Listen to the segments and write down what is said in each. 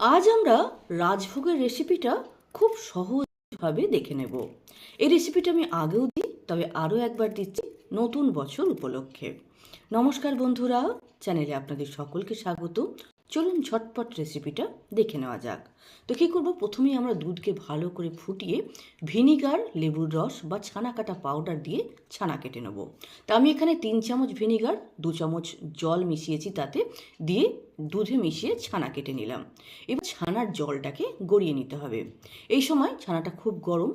আজ আমরা রাজভোগের রেসিপিটা খুব সহজভাবে দেখে নেব। এই রেসিপিটা আমি আগেও দিই, তবে আরও একবার দিচ্ছি নতুন বছর উপলক্ষে। নমস্কার বন্ধুরা, চ্যানেলে আপনাদের সকলকে স্বাগত। চলুন ঝটপট রেসিপিটা দেখে নেওয়া যাক। তো কী করব? প্রথমেই আমরা দুধকে ভালো করে ফুটিয়ে ভিনিগার লেবুর রস বা ছানা কাটা পাউডার দিয়ে ছানা কেটে নেব। তা আমি এখানে তিন চামচ ভিনিগার দু চামচ জল মিশিয়েছি তাতে দিয়ে দুধে মিশিয়ে ছানা কেটে নিলাম। এবার ছানার জলটাকে গড়িয়ে নিতে হবে। এই সময় ছানাটা খুব গরম,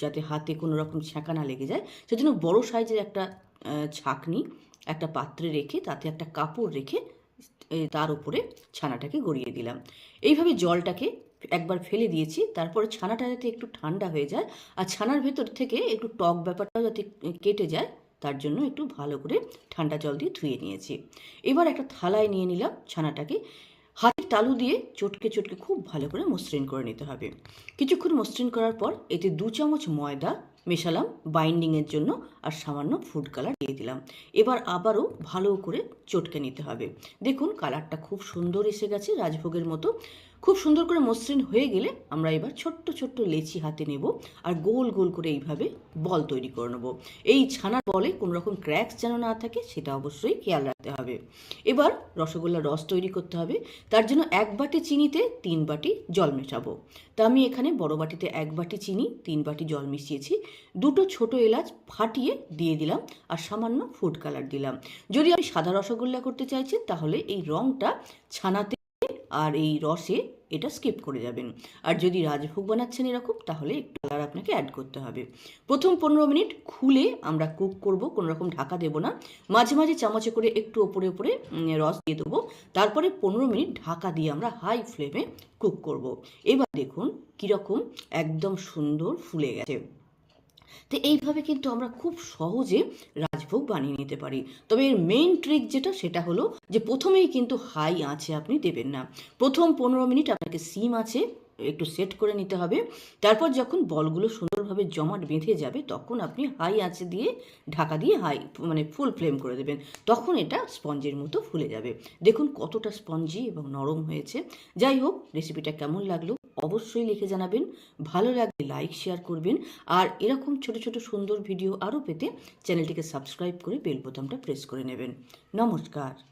যাতে হাতে কোনো রকম ছ্যাঁকা না লেগে যায়। সেজন্য বড় সাইজের একটা ছাঁকনি, একটা পাত্রে রেখে তাতে একটা কাপড় রেখে তার উপরে ছানাটাকে গড়িয়ে দিলাম। এইভাবে জলটাকে একবার ফেলে দিয়েছি, তারপরে ছানাটা যাতে একটু ঠান্ডা হয়ে যায়, আর ছানার ভেতর থেকে একটু টক ব্যাপারটাও যাতে কেটে যায়, তার জন্য একটু ভালো করে ঠান্ডা জল দিয়ে ধুয়ে নিয়েছি। এবার একটা থালায় নিয়ে নিলাম ছানাটাকে। হাতের তালু দিয়ে চটকে চটকে খুব ভালো করে মসৃণ করে নিতে হবে। কিছুক্ষণ মসৃণ করার পর এতে দু চামচ ময়দা মেশালাম বাইন্ডিংয়ের জন্য আর সামান্য ফুড কালার দিয়ে দিলাম। এবার আবারও ভালো করে চটকে নিতে হবে। দেখুন, কালারটা খুব সুন্দর এসে গেছে রাজভোগের মতো। খুব সুন্দর করে মসৃণ হয়ে গেলে আমরা এবার ছোট্ট ছোট্ট লেচি হাতে নেব আর গোল গোল করে এইভাবে বল তৈরি করে নেব। এই ছানার বলে কোনো রকম ক্র্যাকস যেন না থাকে সেটা অবশ্যই খেয়াল রাখতে হবে। এবার রসগোল্লার রস তৈরি করতে হবে। তার জন্য এক বাটি চিনিতে তিন বাটি জল মেশাবো। তা আমি এখানে বড় বাটিতে এক বাটি চিনি, তিন বাটি জল মিশিয়েছি। দুটো ছোট এলাচ ফাটিয়ে দিয়ে দিলাম আর সামান্য ফুড কালার দিলাম। যদি আপনি সাদা রসগোল্লা করতে চাইছেন তাহলে এই রঙটা ছানাতে আর এই রসে এটা স্কিপ করে যাবেন। আর যদি রাজভোগ বানাচ্ছেন এরকম, তাহলে একটু কালার আপনাকে অ্যাড করতে হবে। প্রথম পনেরো মিনিট খুলে আমরা কুক করব, কোনো রকম ঢাকা দেবো না। মাঝে মাঝে চামচে করে একটু ওপরে ওপরে রস দিয়ে দেবো। তারপরে পনেরো মিনিট ঢাকা দিয়ে আমরা হাই ফ্লেমে কুক করব। এবার দেখুন কীরকম একদম সুন্দর ফুলে গেছে। তো এইভাবে কিন্তু আমরা খুব সহজে রাজভোগ বানিয়ে নিতে পারি। তবে এর মেইন ট্রিক যেটা, সেটা হলো যে প্রথমেই কিন্তু হাই আঁচে আপনি দেবেন না। প্রথম পনেরো মিনিট আপনাকে সিম আছে, একটু সেট করে নিতে হবে। তারপর যখন বলগুলো সুন্দরভাবে জমাট বেঁধে যাবে, তখন আপনি হাই আঁচে দিয়ে, ঢাকা দিয়ে হাই মানে ফুল ফ্লেম করে দেবেন। তখন এটা স্পঞ্জের মতো ফুলে যাবে। দেখুন কতটা স্পঞ্জি এবং নরম হয়েছে। যাই হোক রেসিপিটা কেমন লাগল? অবশ্যই লিখে জানাবেন। ভালো লাগলে লাইক শেয়ার করবেন। আর এরকম ছোট ছোট, সুন্দর ভিডিও আরও পেতে চ্যানেলটিকে সাবস্ক্রাইব করে বেল বোতামটা প্রেস করে নেবেন। নমস্কার।